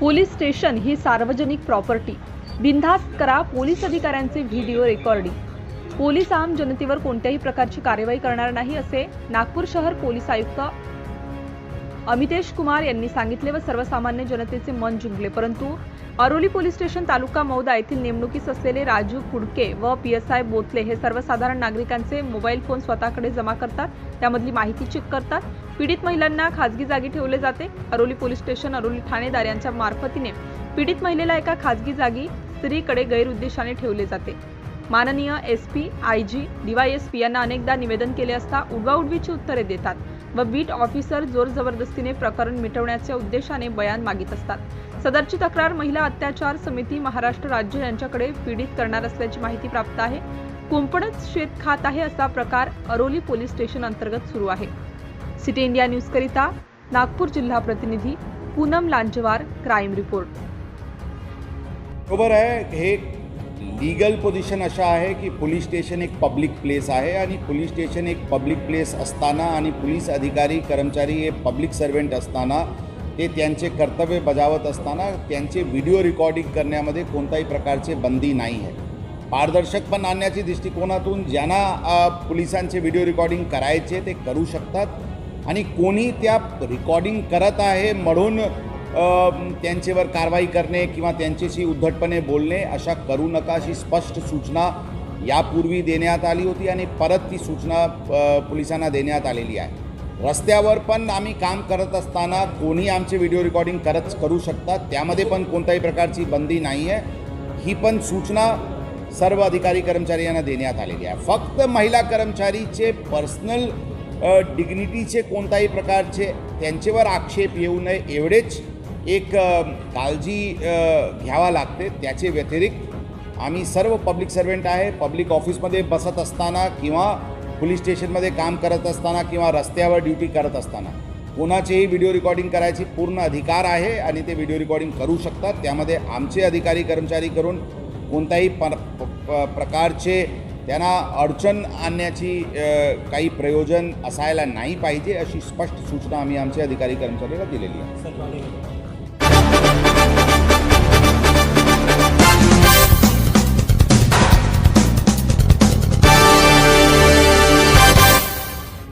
Police station ही सार्वजनिक property. बिनधास्त करा पोलीस अधिकाऱ्यांचे व्हिडिओ रेकॉर्डिंग. पोलीस आम जनतेवर कोणत्याही प्रकारची कार्यवाही करणार नाही असे नागपूर शहर पोलीस आयुक्त अमितेश कुमार यांनी सांगितले व सर्वसामान्य जनतेचे मन जिंकले. परंतु अरोली पोलीस स्टेशन तालुका मौदा येथील नेमणुकीस असलेले राजू कुडके व पी एस आय बोतले हे सर्वसाधारण नागरिकांचे मोबाईल फोन स्वतःकडे जमा करतात. त्यामधली माहिती चेक करतात. पीडित महिलांना खासगी जागी ठेवले जाते. अरोली पोलीस स्टेशन अरोली ठाणेदार यांच्या मार्फतीने पीडित महिलेला एका खासगी जागी स्त्रीकडे गैरउद्देशाने ठेवले जाते. माननीय S P I G DYSP यांना अनेकदा निवेदन केले असता उडवाउडवीची उत्तरे देतात. व बीट ऑफिसर जोर जबरदस्तीने प्रकरण मिटवण्याच्या उद्देशाने बयान मागित असतात. सदरची तक्रार महिला अत्याचार समिती महाराष्ट्र राज्य यांच्याकडे पीडित करणार असल्याची माहिती प्राप्त आहे. कुंपणच शेत खात आहे असा प्रकार अरोली पोलीस स्टेशन अंतर्गत सुरू आहे. सिटी इंडिया न्यूज करिता नागपूर जिल्हा प्रतिनिधी पूनम लांजवार क्राईम रिपोर्ट. खबर आहे हे लीगल पोझिशन अशा आहे की पोलीस स्टेशन एक पब्लिक प्लेस आहे आणि पोलीस स्टेशन एक पब्लिक प्लेस असताना आणि पोलीस अधिकारी कर्मचारी हे पब्लिक सर्वंट असताना ते त्यांचे कर्तव्य बजावत असताना त्यांचे व्हिडिओ रेकॉर्डिंग करण्यामध्ये कोणताही प्रकारचे बंदी नाही आहे. पारदर्शक पण आणण्याच्या दृष्टिकोनातून ज्यांना पोलिसांचे व्हिडिओ रेकॉर्डिंग करायचे ते करू शकतात. आणि कोणी त्या रेकॉर्डिंग करत आहे म्हणून त्यांच्यावर कारवाई करणे किंवा त्यांच्याशी उद्धटपणे बोलणे अशा करू नका अशी स्पष्ट सूचना यापूर्वी देण्यात आली होती आणि परत ती सूचना पोलिसांना देण्यात आलेली आहे. रस्त्यावर पण आम्ही काम करत असताना कोणी आमचे व्हिडिओ रेकॉर्डिंग करत करू शकतात. त्यामध्ये पण कोणत्याही प्रकारची बंदी नाही आहे. ही पण सूचना सर्व अधिकारी कर्मचारी यांना देण्यात आलेली आहे. फक्त महिला कर्मचारीचे पर्सनल डिग्निटीचे कोणत्याही प्रकारचे त्यांच्यावर आक्षेप येऊ नये एवढेच. एक काळजी घ्यावा लागते. त्याचे व्यतिरिक्त आम्ही सर्व पब्लिक सर्वंट आहे. पब्लिक ऑफिसमध्ये बसत असताना किंवा पोलीस स्टेशनमध्ये काम करत असताना किंवा रस्त्यावर ड्युटी करत असताना कोणाचेही व्हिडिओ रेकॉर्डिंग करायची पूर्ण अधिकार आहे आणि ते व्हिडिओ रेकॉर्डिंग करू शकतात. त्यामध्ये आमचे अधिकारी कर्मचारी करून कोणत्याही प- प- प्रकारचे त्यांना अडचण आणण्याची काही प्रयोजन असायला नाही पाहिजे अशी स्पष्ट सूचना आम्ही आमचे अधिकारी कर्मचाऱ्याला दिलेली आहे.